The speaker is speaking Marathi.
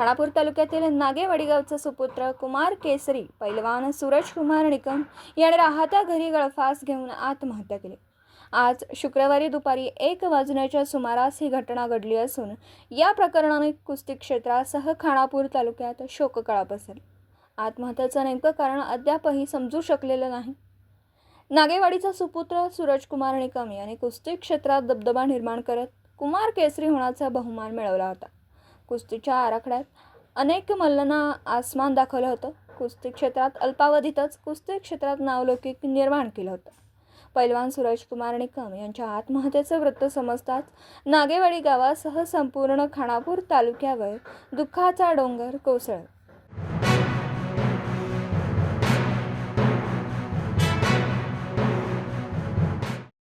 खानापूर तालुक्यातील नागेवाडी गावचा सुपुत्र कुमार केसरी पैलवान सूरज कुमार निकम याने राहत्या घरी गळफास घेऊन आत्महत्या केली. आज शुक्रवारी दुपारी एक वाजण्याच्या सुमारास ही घटना घडली असून या प्रकरणाने कुस्ती क्षेत्रासह खानापूर तालुक्यात शोककळा पसरली. आत्महत्येचं नेमकं कारण अद्यापही समजू शकलेलं नाही. नागेवाडीचा सुपुत्र सूरजकुमार निकम याने कुस्ती क्षेत्रात दबदबा निर्माण करत कुमार केसरी होण्याचा बहुमान मिळवला होता. कुस्तीच्या आराखड्यात अनेक मल्लांना आसमान दाखवलं होतं. कुस्ती क्षेत्रात अल्पावधीतच कुस्ती क्षेत्रात नावलौकिक निर्माण केलं होतं. पैलवान सूरजकुमार निकम यांच्या आत्महत्येचं वृत्त समजताच नागेवाडी गावासह संपूर्ण खानापूर तालुक्यावर दुःखाचा डोंगर कोसळला.